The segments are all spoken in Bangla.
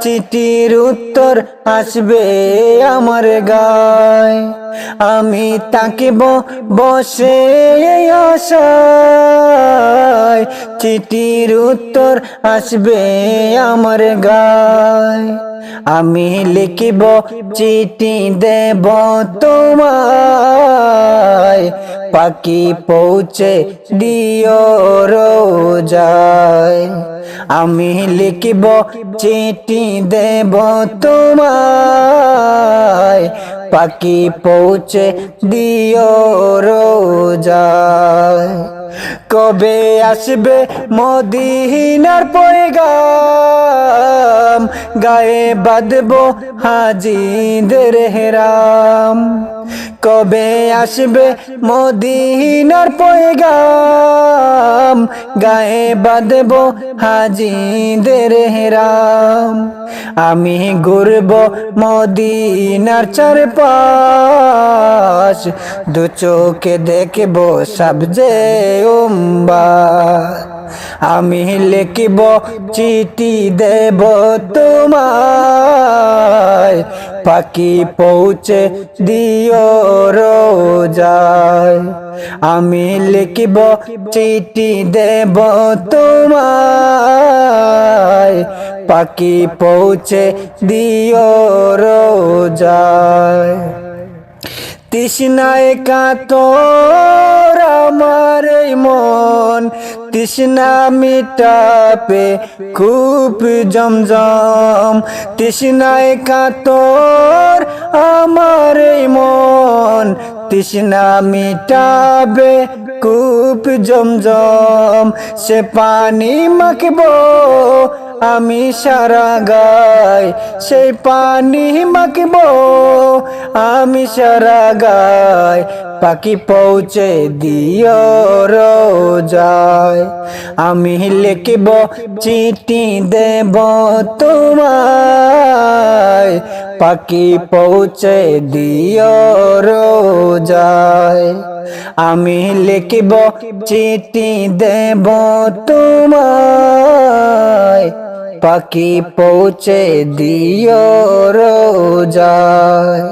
চিঠির উত্তর আসবে আমার গায়। আমি তাকে বসে আশায়। চিঠির উত্তর আসবে আমার গায়। আমি লিখিব চিঠি দেব তোমায়। পাখি পৌঁছে দিও রোজায়। আমি লিখিব চিঠি দেব তোমায়। পাখি পৌঁছে দিও রোজায় কবে আসবে মদিনার পয়গাম? গায়ে বাঁধবো হাজিদের হেরাম। কবে আসবে মদিনার পয়গাম? গায়ে বাঁধবো হাজিদের হেরাম। আমি ঘুরব মদিনার চারপাশ। দু চোখে দেখব সবজে উম্বা আমি লিখিব চিঠি দেব তোমায়। পাখি পৌঁছে দিও রোজায়। আমি লিখিব চিঠি দেব তোমায়। পাখি পৌঁছে দিও রোজায়। তৃষ্ণায় কাতর আমার তৃষ্ণা মিটাপে খুব জমজম। তৃষ্ণায় কাতর আমার মন। তৃষ্ণা মিটাবে খুব জমজম। সে পানি মাখবো আমি সারা গাই, সেই পানি মাখব। আমি সারা গাই, পাখি পৌঁছে দিও রোজায়। আমি লিখিব, চিঠি দেব তোমায়। পাখি পৌঁছে দিও রোজায়। আমি লিখিব, চিঠি দেব তোমায়। পাখি পৌঁছে দিও রোজায়।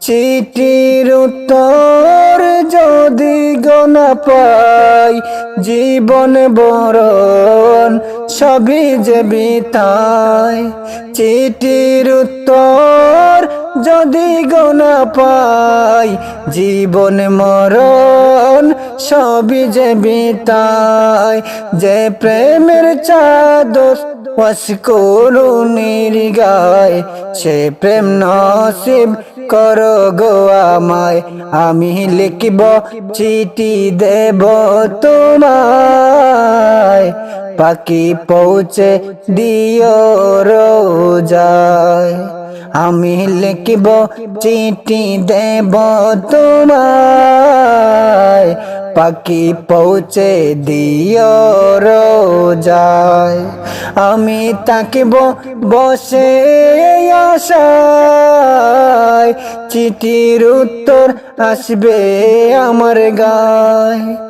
চিঠির উত্তর যদি গনা পাই, জীবন বরণ সবই যে বিতায়। চিঠির উত্তর যদি গনা পাই, জীবন মরণ সবই যে বিতায়। যে প্রেমের চা চাদর ওয়াস করুণীর গায় সে প্রেম নসিব করো গো আমায়। আমি লিখিব চিঠি দেব তোমায়। পাখি পৌঁছে দিও রোজায়। আমি লিখিব চিঠি দেব তোমায়। পাখি পৌঁছে দিও রোজায়। আমি তাকে বসে আশায়। চিঠির উত্তর আসবে আমার গায়।